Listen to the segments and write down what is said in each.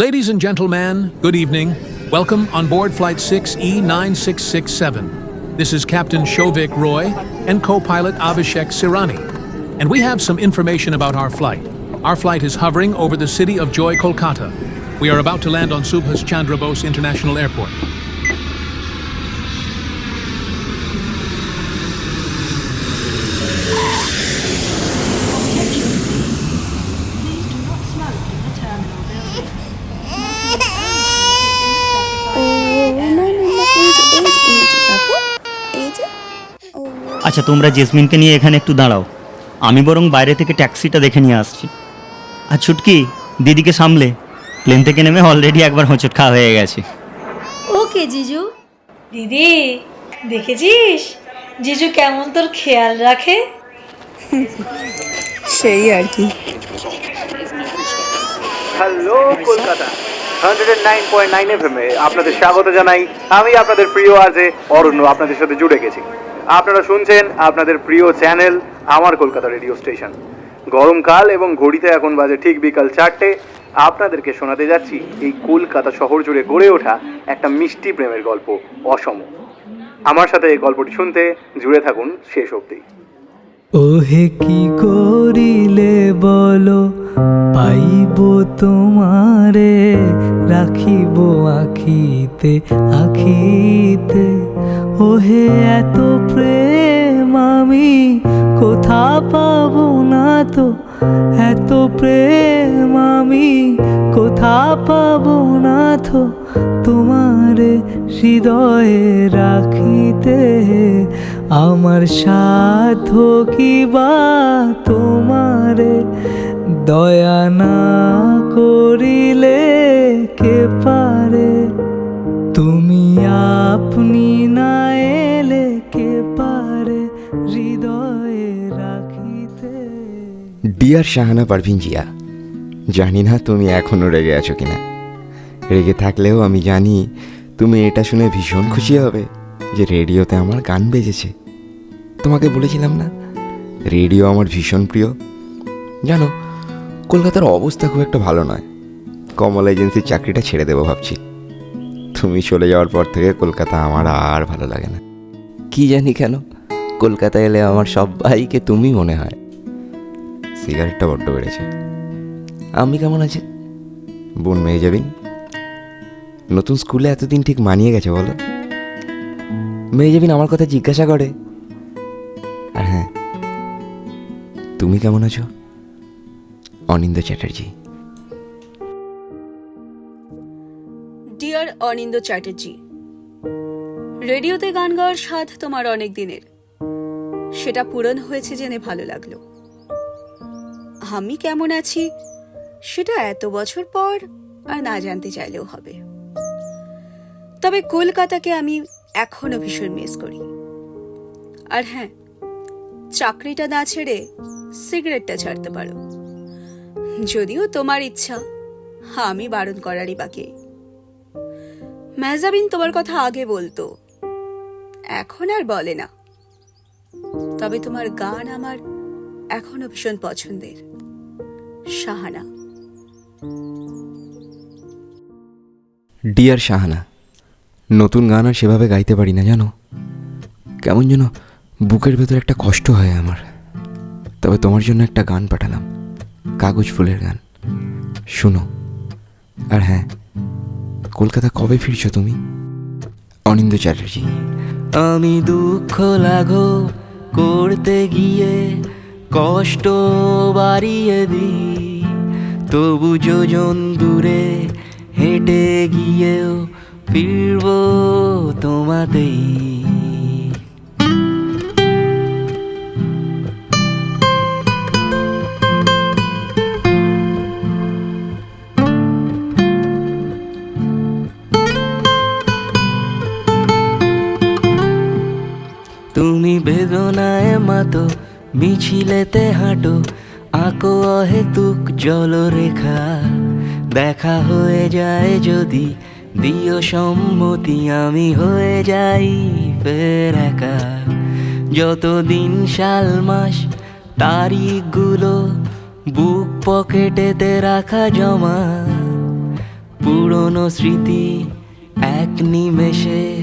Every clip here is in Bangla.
Ladies and gentlemen, good evening. Welcome on board Flight E 6E9667. This is Captain Shovik Roy and co pilot Abhishek Sirani. And we have some information about our flight. Our flight is hovering over the city of Joy, Kolkata. We are about to land on Subhas Chandra Bose International Airport. আচ্ছা তোমরা জেসমিনকে নিয়ে এখানে একটু দাঁড়াও। আমি বরং বাইরে থেকে ট্যাক্সিটা দেখে নিয়ে আসছি। আর ছুটকি দিদিকে সামলে। প্লেন থেকে নেমে অলরেডি একবার হোঁচট খাওয়া হয়ে গেছে। ওকে জিজু। দিদি দেখেছিস? জিজু কেমন তোর খেয়াল রাখে? সেই আর কি। Hello Kolkata. Hundred nine point nine F A আপনাদের স্বাগত জানাই। আমি আপনাদের প্রিয় আজে অরণ্য আপনাদের সাথে জুড়ে গেছি। আপনারা শুনছেন আপনাদের প্রিয় চ্যানেল আমার কলকাতা রেডিও স্টেশন। গরমকাল এবং ঘড়িতে এখন বাজে ঠিক বিকাল চারটে। আপনাদেরকে শোনাতে যাচ্ছি এই কলকাতা শহর জুড়ে গড়ে ওঠা একটা মিষ্টি প্রেমের গল্প, অসম। আমার সাথে এই গল্পটি শুনতে জুড়ে থাকুন শেষ অবধি। ওহে কি করিলে বলো, পাইব তোমারে, রাখিব আখিতে আখিতে। ওহে, এত প্রেম আমি কোথা পাবো না তো? এত প্রেম আমি কোথা পাবো না তো? তোমারে হৃদয়ে রাখিতে আমার সাধ্য কি বা তোমারে দয়া না করিলে ডিয়ার শাহানা পারভিন জিয়া, জানি না তুমি এখনও রেগে আছো কিনা। রেগে থাকলেও আমি জানি তুমি এটা শুনে ভীষণ খুশি হবে যে রেডিওতে আমার গান বেজেছে। তোমাকে বলেছিলাম না, রেডিও আমার ভীষণ প্রিয়। জানো, কলকাতার অবস্থা খুব একটা ভালো নয়। কমলা এজেন্সির চাকরিটা ছেড়ে দেবো ভাবছি। তুমি চলে যাওয়ার পর থেকে কলকাতা আমার আর ভালো লাগে না। কি জানি কেন, কলকাতা এলে আমার সবাইকে তুমি মনে হয়। সিগারেটটা বড্ড বেড়েছে। আমি কেমন আছি? বোন মেয়ে যাবিন নতুন স্কুলে এতদিন ঠিক মানিয়ে গেছে, বলো। মেয়ে যাবিন আমার কথা জিজ্ঞাসা করে। আর হ্যাঁ তুমি কেমন আছো? অনিন্দ চ্যাটার্জি। ডিয়ার অনিন্দ চ্যাটার্জি, রেডিওতে গান গাওয়ার স্বাদ তোমার অনেক দিনের। সেটা পূরণ হয়েছে জেনে ভালো লাগল। আমি কেমন আছি? সেটা এত বছর পর আর না জানতে চাইলেও হবে। তবে কলকাতাকে আমি এখনও ভীষণ মিস করি। আর হ্যাঁ চাকরিটা না ছেড়ে সিগারেটটা ছাড়তে পারো। যদিও তোমার ইচ্ছা, আমি বারণ করারই বাকি। মেজাবিন তোমার কথা আগে বলতো, এখন আর বলে না। তবে তোমার গান আমার এখনও ভীষণ পছন্দের। শাহানা। ডিয়ার শাহানা নতুন গান আর সেভাবে গাইতে পারি না জানো? কেমন যেন বুকের ভেতর একটা কষ্ট হয় আমার। তবে তোমার জন্য একটা গান পাঠালাম কাগজ ফুলের গান। শুনো। আর হ্যাঁ কলকাতা কবে ফিরছো তুমি? অনিন্দ চ্যাটার্জি। আমি দুঃখ লাঘো করতে গিয়ে কষ্ট বাড়িয়ে দিই তবু যোজন দূরে হেঁটে গিয়েও ফিরব তোমাতেই। তুমি বেদনায় মাতো মিছিলেতে হাঁটো, আঁকো অহেতুক জলরেখা। দেখা হয়ে যায় যদি, দিও সম্মতি, আমি হয়ে যাই ফের একা। যতদিন সাল মাস তারিখগুলো বুক পকেটেতে রাখা জমা। পুরনো স্মৃতি এক নিমেষে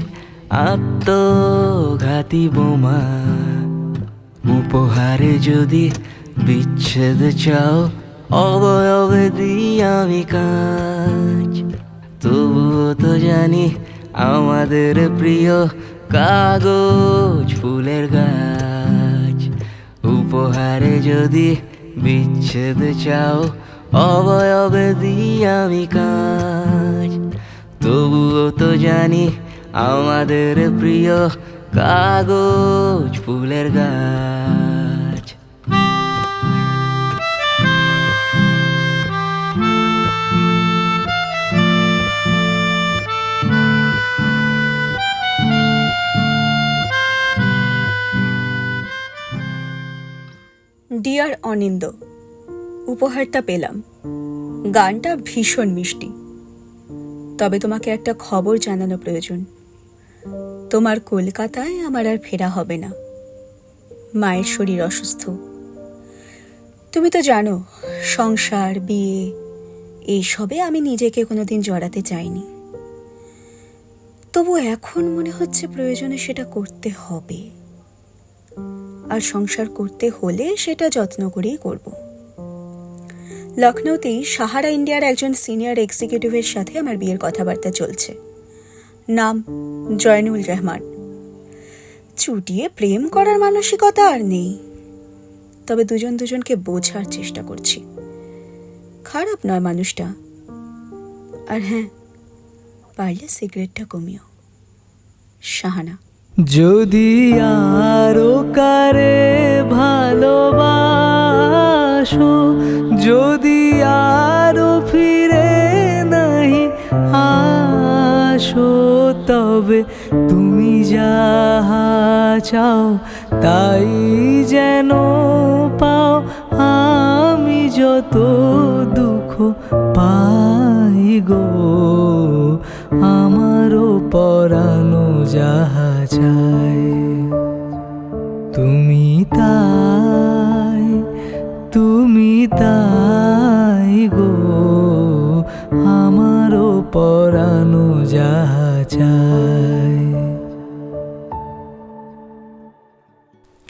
আত্মঘাতী বোমা। উপহারে যদি বিচ্ছেদ চাও, অবয়বে দিই আমি কাজ। তবুও তো জানি আমাদের প্রিয় কাগজ, ফুলের গাছ। উপহারে যদি বিচ্ছেদ চাও, অবয়বে দিই আমি কাজ। তবুও তো জানি আমাদের প্রিয় কাগজ, ফুলের গাছ। ডিয়ার অনিন্দ, উপহারটা পেলাম। গানটা ভীষণ মিষ্টি। তবে তোমাকে একটা খবর জানানো প্রয়োজন। তোমার কলকাতায় আমার আর ফেরা হবে না। মায়ের শরীর অসুস্থ। তুমি তো জানো, সংসার, বিয়ে, এইসবে আমি নিজেকে কোনোদিন জড়াতে চাইনি। তবু এখন মনে হচ্ছে প্রয়োজনে সেটা করতে হবে। আর সংসার করতে হলে সেটা যত্ন করেই করব। লখনৌতেই সাহারা ইন্ডিয়ার একজন সিনিয়র এক্সিকিউটিভের সাথে আমার বিয়ের কথাবার্তা চলছে। নাম জয়নুল রহমান। চুটিয়ে প্রেম করার মানসিকতা আর নেই। তবে দুজন দুজনকে বোঝার চেষ্টা করছি। খারাপ নয় মানুষটা। আর হ্যাঁ পারলে সিগারেটটা কমিও। শাহানা। যদি আরও কারে ভালোবাসো, যদি আরও ফিরে আসো, তবে তুমি যাহা চাও তাই যেন পাও। আমি যত দুঃখ পাই গো আমারও পরানো যাহা চায় তুমি তাই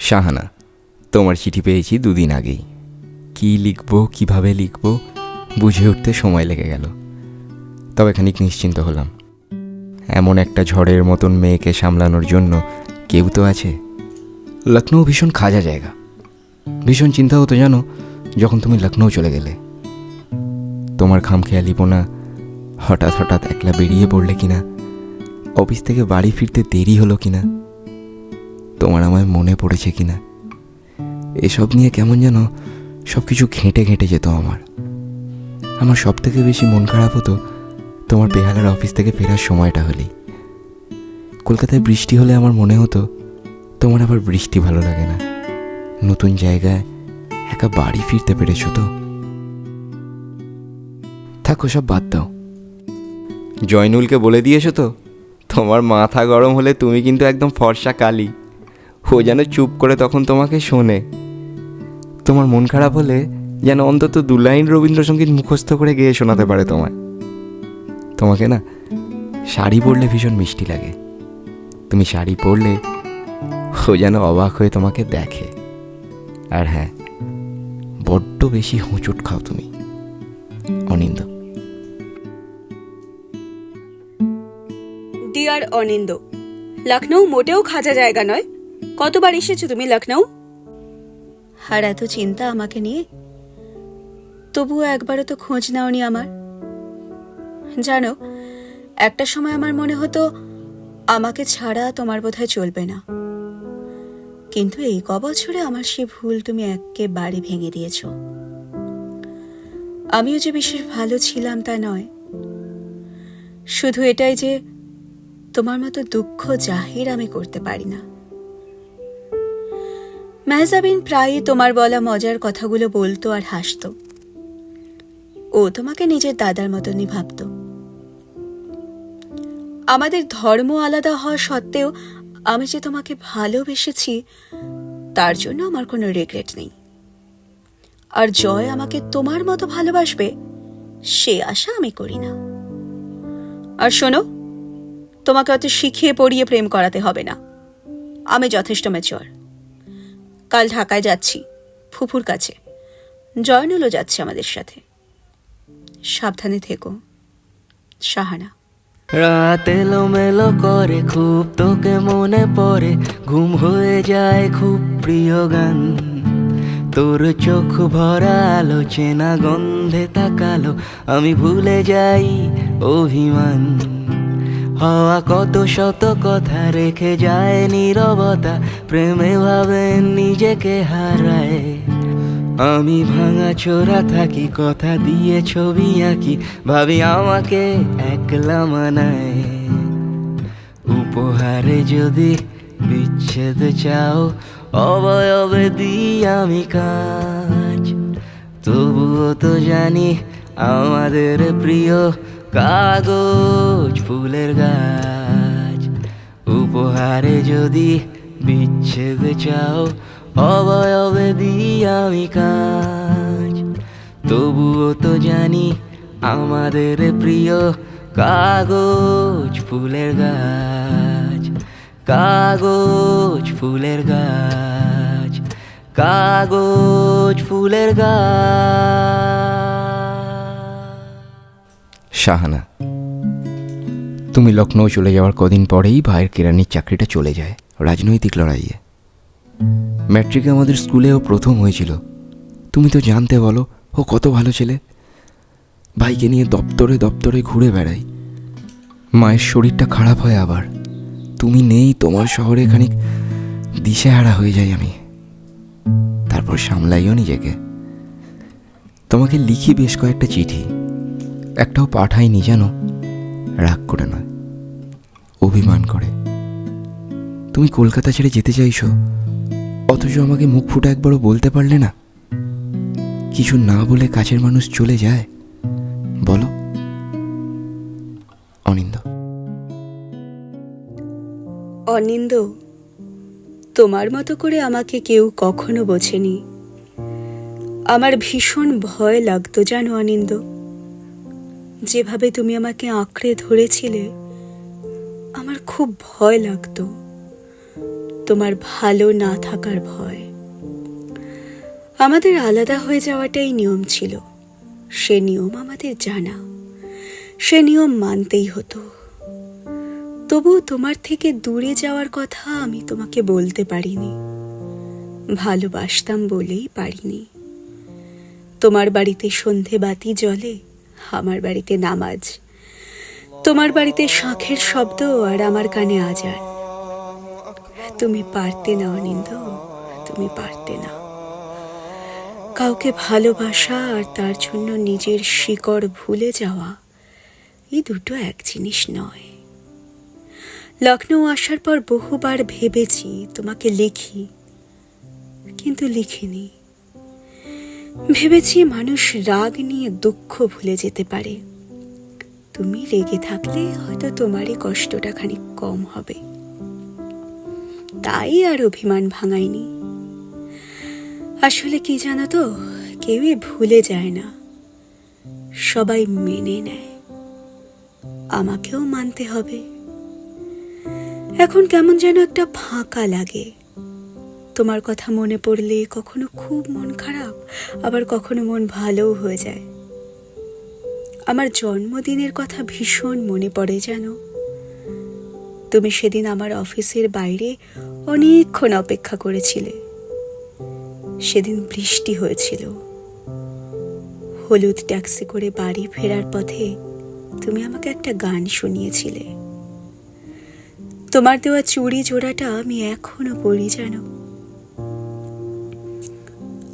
শাহানা, তোমার চিঠি পেয়েছি দুদিন আগেই। কি লিখব, কীভাবে লিখব, বুঝে উঠতে সময় লেগে গেল। তবে খানিক নিশ্চিন্ত হলাম। এমন একটা ঝড়ের মতন মেয়েকে সামলানোর জন্য কেউ তো আছে। লখনৌ ভীষণ খাজা জায়গা। ভীষণ চিন্তা হতো জানো, যখন তুমি লখনৌ চলে গেলে। তোমার খামখেয়ালিপোনা হঠাৎ হঠাৎ একলা বেরিয়ে পড়লে কিনা? অফিস থেকে বাড়ি ফিরতে দেরি হলো কিনা? তোমার আমায় মনে পড়েছে কি না এসব নিয়ে কেমন যেন সব কিছু ঘেঁটে ঘেঁটে যেত আমার। আমার সব থেকে বেশি মন খারাপ হতো তোমার বেহালার অফিস থেকে ফেরার সময়টা হলেই। কলকাতায় বৃষ্টি হলে আমার মনে হতো তোমার আবার বৃষ্টি ভালো লাগে না। নতুন জায়গায় একা বাড়ি ফিরতে পেরেছ তো? থাকো, সব বাদ দাও। জয়নুলকে বলে দিয়েছ তো? তোমার মাথা গরম হলে তুমি কিন্তু একদম ফর্সা কালি। ও যেন চুপ করে তখন তোমাকে শোনে। তোমার মন খারাপ হলে যেন অন্তত দু লাইন রবীন্দ্রসঙ্গীত মুখস্থ করে গেয়ে শোনাতে পারে তোমায়। তোমাকে না শাড়ি পরলে ভীষণ মিষ্টি লাগে। তুমি শাড়ি পরলে ও যেন অবাক হয়ে তোমাকে দেখে। আর হ্যাঁ বড্ড বেশি হোঁচট খাও তুমি। অনিন্দ। ডিয়ার অনিন্দ লখনৌ মোটেও খাজা জায়গা নয় কতবার এসেছ তুমি লখনৌ আর এত চিন্তা আমাকে নিয়ে? তবুও একবারও তো খোঁজ নাওনি আমার। জানো, একটা সময় আমার মনে হতো, আমাকে ছাড়া তোমার বোধহয় চলবে না। কিন্তু এই ক বছরে আমার সে ভুল তুমি একেবারে ভেঙে দিয়েছ। আমিও যে বিশেষ ভালো ছিলাম তা নয়। শুধু এটাই যে, তোমার মতো দুঃখ জাহির আমি করতে পারি না। মেহজাবিন প্রায়ই তোমার বলা মজার কথাগুলো বলতো আর হাসতো। ও তোমাকে নিজের দাদার মতনই ভাবতো। আমাদের ধর্ম আলাদা হওয়া সত্ত্বেও আমি যে তোমাকে ভালোবেসেছি, তার জন্য আমার কোনো রিগ্রেট নেই। আর জয় আমাকে তোমার মতো ভালোবাসবে, সে আশা আমি করি না। আর শোনো, তোমাকে অত শিখিয়ে পড়িয়ে প্রেম করাতে হবে না। আমি যথেষ্ট ম্যাচিওর কাল ঢাকায় যাচ্ছি, ফুফুর কাছে। জয়নুলও যাচ্ছে আমাদের সাথে। সাবধানে থেকো, সাহানা। রাত এলোমেলো করে, খুব তোকে মনে পড়ে। ঘুম হয়ে যায় খুব প্রিয় গান। তোর চোখ ভরা আলো, চেনা গন্ধে তাকালো। আমি ভুলে যাই অভিমান। হওয়া কত শত কথা রেখে যায় নীরবতা, প্রেমে ভাবে নিজেকে হারায়। আমি ভাঙা চোরা থাকি, কথা দিয়ে ছবি আঁকি, ভাবি আমাকে একলা মানায়। উপহারে যদি বিচ্ছেদ চাও, অবয়বে দিই আমি কাজ। তবুও তো জানি আমাদের প্রিয় কাগজ, ফুলের গাছ। উপহারে যদি বিচ্ছেদ চাও, অবয়বে দিই আমি কাজ। তবুও তো জানি আমাদের প্রিয় কাগজ, ফুলের গাছ। কাগজ, ফুলের গাছ। কাগজ, ফুলের গাছ। শাহানা, তুমি লখনৌ চলে যাওয়ার কদিন পরেই ভাইয়ের কেরানির চাকরিটা চলে যায় রাজনৈতিক লড়াইয়ে। ম্যাট্রিকে আমাদের স্কুলেও প্রথম হয়েছিল। তুমি তো জানতে বলো, ও কত ভালো ছেলে। ভাইকে নিয়ে দপ্তরে দপ্তরে ঘুরে বেড়াই। মায়ের শরীরটা খারাপ হয় আবার। তুমি নেই, তোমার শহরে খানিক দিশেহারা হয়ে যাই আমি। তারপর সামলাইও নিজেকে। তোমাকে লিখি বেশ কয়েকটা চিঠি। একটাও পাঠাইনি জানো রাগ করে নয়। অভিমান করে। তুমি কলকাতা ছেড়ে যেতে চাইছো? অথচ আমাকে মুখ ফুটে একবারও বলতে পারলে না। কিছু না বলে কাছের মানুষ চলে যায়। বলো। অনিন্দ। অনিন্দ, তোমার মতো করে আমাকে কেউ কখনো বোঝেনি। আমার ভীষণ ভয় লাগতো জানো অনিন্দ। যেভাবে তুমি আমাকে আঁকড়ে ধরেছিলে, আমার খুব ভয় লাগতো। তোমার ভালো না থাকার ভয়। আমাদের আলাদা হয়ে যাওয়াটাই নিয়ম ছিল। সে নিয়ম আমাদের জানা। সে নিয়ম মানতেই হতো। তবু তোমার থেকে দূরে যাওয়ার কথা আমি তোমাকে বলতে পারিনি। ভালোবাসতাম বলেই পারিনি। তোমার বাড়িতে সন্ধে বাতি জ্বলে আমার বাড়িতে নামাজ। তোমার বাড়িতে শাঁখের শব্দ আর আমার কানে আজার তুমি পারতে না, অনিন্দ, তুমি পারতে না। কাউকে ভালোবাসা আর তার জন্য নিজের শিকড় ভুলে যাওয়া, এই দুটো এক জিনিস নয়। লখনৌ আসার পর বহুবার ভেবেছি তোমাকে লিখি, কিন্তু লিখিনি। ভেবেছি মানুষ রাগ নিয়ে দুঃখ ভুলে যেতে পারে। তুমি রেগে থাকলে হয়তো তোমারই কষ্টটা খানিক কম হবে। তাই আর অভিমান ভাঙাইনি আসলে কি জানো তো, কেউই ভুলে যায় না। সবাই মেনে নেয়। আমাকেও মানতে হবে। এখন কেমন যেন একটা ফাঁকা লাগে। তোমার কথা মনে পড়লে কখনো খুব মন খারাপ, আবার কখনো মন ভালোও হয়ে যায়। আমার জন্মদিনের কথা ভীষণ মনে পড়ে জানো তুমি সেদিন আমার অফিসের বাইরে অনেকক্ষণ অপেক্ষা করেছিলে। সেদিন বৃষ্টি হয়েছিল। হলুদ ট্যাক্সি করে বাড়ি ফেরার পথে তুমি আমাকে একটা গান শুনিয়েছিলে। তোমার দেওয়া চুড়ি জোড়াটা আমি এখনও পড়ি জানো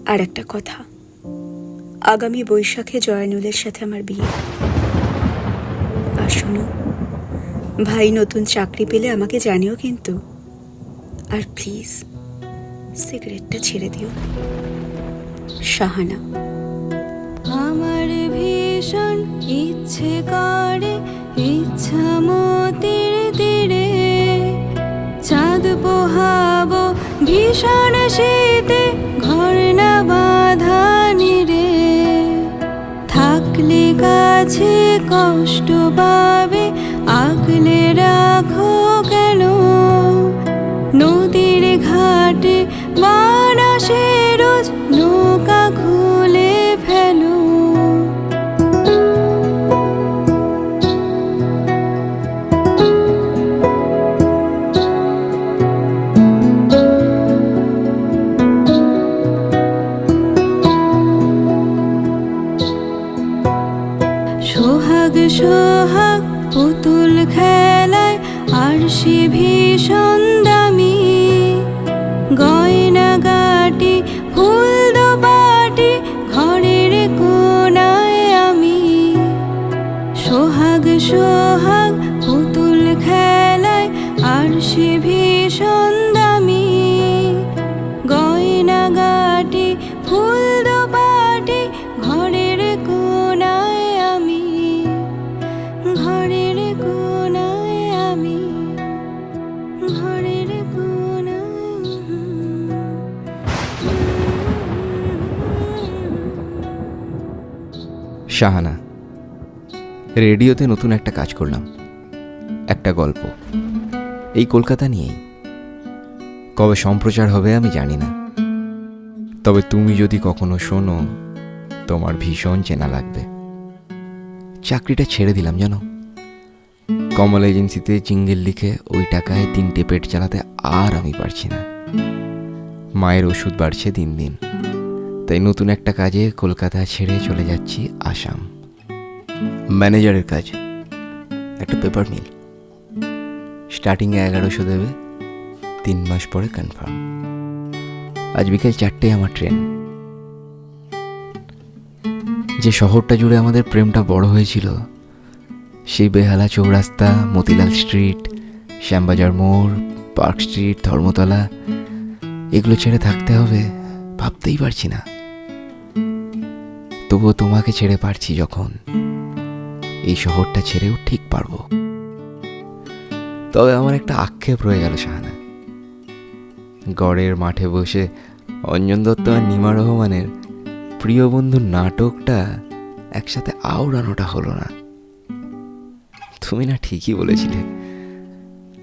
আর একটা কথা। আগামী বৈশাখে জয়নুলের সাথে আমার বিয়ে। আর শোনো, ভাই নতুন চাকরি পেলে আমাকে জানিও কিন্তু। আর প্লিজ সিগারেটটা ছেড়ে দিও। শাহানা। আমার ভীষণ ইচ্ছে করে, ইচ্ছা মতির তীরে। চাঁদ পোহাবো ভীষণ শীতে কাছে কষ্ট পাবে আগলে রাখো কেন? নদীর ঘাটে বারাসে সোহাগ পুতুল খেলায় আর সে ভীষণ দামি। গয়না গাটি, ফুল দোপাটি ঘরের কোনায় আমি। সোহাগ সোহাগ শাহানা, রেডিওতে নতুন একটা কাজ করলাম, একটা গল্প। এই কলকাতা নিয়েই। কবে সম্প্রচার হবে আমি জানি না। তবে তুমি যদি কখনো শোনো, তোমার ভীষণ চেনা লাগবে। চাকরিটা ছেড়ে দিলাম, জানো? কমল এজেন্সিতে জিঙ্গেল লিখে ওই টাকায় তিনটে পেট চালাতে আর আমি পারছি না। মায়ের ওষুধ বাড়ছে দিন দিন। তাই নতুন একটা কাজে কলকাতা ছেড়ে চলে যাচ্ছি আসাম। ম্যানেজারের কাজ। একটা পেপার মিল স্টার্টিংয়ে এগারোশো দেবে। তিন মাস পরে কনফার্ম আজ বিকেল চারটে আমার ট্রেন যে শহরটা জুড়ে আমাদের প্রেমটা বড় হয়েছিল, সেই বেহালা চৌরাস্তা, মতিলাল স্ট্রিট শ্যামবাজার মোড় পার্ক স্ট্রিট ধর্মতলা, এগুলো ছেড়ে থাকতে হবে। ভাবতেই পারছি না। তবুও তোমাকে ছেড়ে পারছি যখন এই শহরটা ছেড়েও ঠিক পারব। তবে আমার একটা আক্ষেপ রয়ে গেল, শাহানা। গড়ের মাঠে বসে অঞ্জন দত্ত আর নিমা রহমানের প্রিয় বন্ধুর নাটকটা একসাথে আওড়ানোটা হলো না। তুমি না ঠিকই বলেছিলে,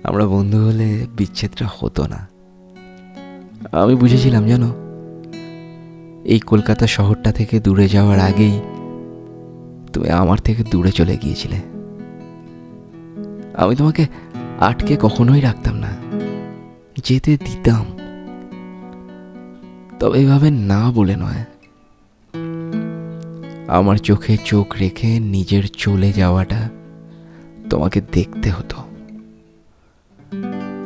আমরা বন্ধু হলে বিচ্ছেদটা হতো না। আমি বুঝেছিলাম, জানো? এই কলকাতা শহরটা থেকে দূরে যাওয়ার আগেই তুমি আমার থেকে দূরে চলে গিয়েছিলে। আমি তোমাকে আটকে কখনোই রাখতাম না, যেতে দিতাম। তবে এভাবে না বলে নয়, আমার চোখে চোখ রেখে নিজের চলে যাওয়াটা তোমাকে দেখতে হতো।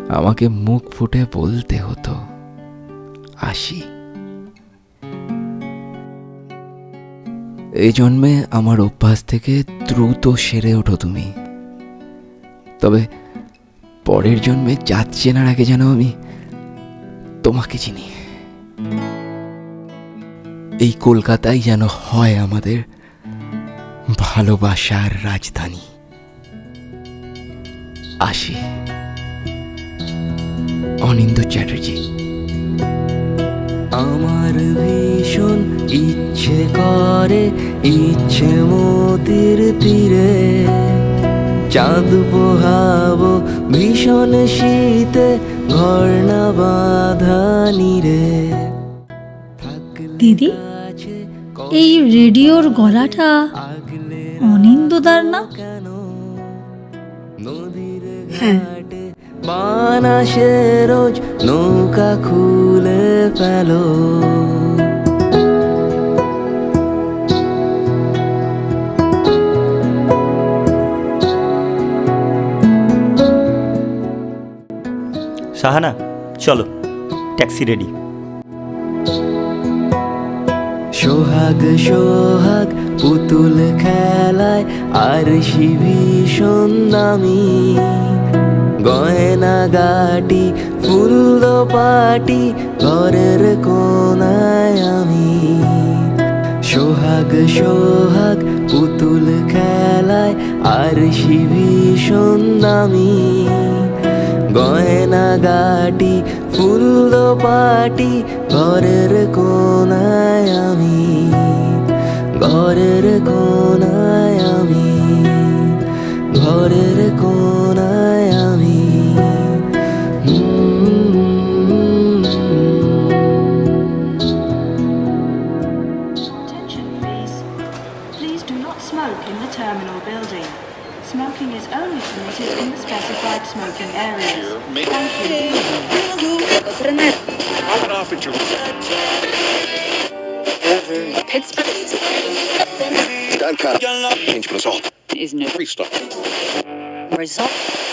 আমাকে মুখ ফুটে বলতে হতো, আসি। এই জন্মে আমার অভ্যাস থেকে দ্রুত সেরে ওঠো তুমি। তবে পরের জন্মে জাত চেনার আগে যেন আমি তোমাকে চিনি। এই কলকাতাই যেন হয় আমাদের ভালোবাসার রাজধানী। আসি। অনিন্দ চ্যাটার্জি। আমার ভীষণ ইচ্ছে করে ইচ্ছে মতির তীরে। চাঁদ পোহাবো ভীষণ শীতে ঘর না বাঁধা নিরে। দিদি এই রেডিওর গলাটা অনিন্দদার না? হ্যাঁ। বানাসে রোজ নৌকা খুলে ফেলো। সাহানা চলো ট্যাক্সি রেডি। সোহাগ সোহাগ পুতুল খেলায় আর ভীষণ দামি। গয়না গাটি ফুল পাটি ঘরের কোনায় আমি। সোহাগ সোহাগ, পুতুল খেলায় আর ভীষণ দামি। গয়না গাটি ফুল পাটি ঘরের কোনায় আমি। ঘরের কোনায় আমি। ঘরের কোনায় smoking areas. Trener. Pittsburgh Danke. 5 plus 8. Is no result. Result.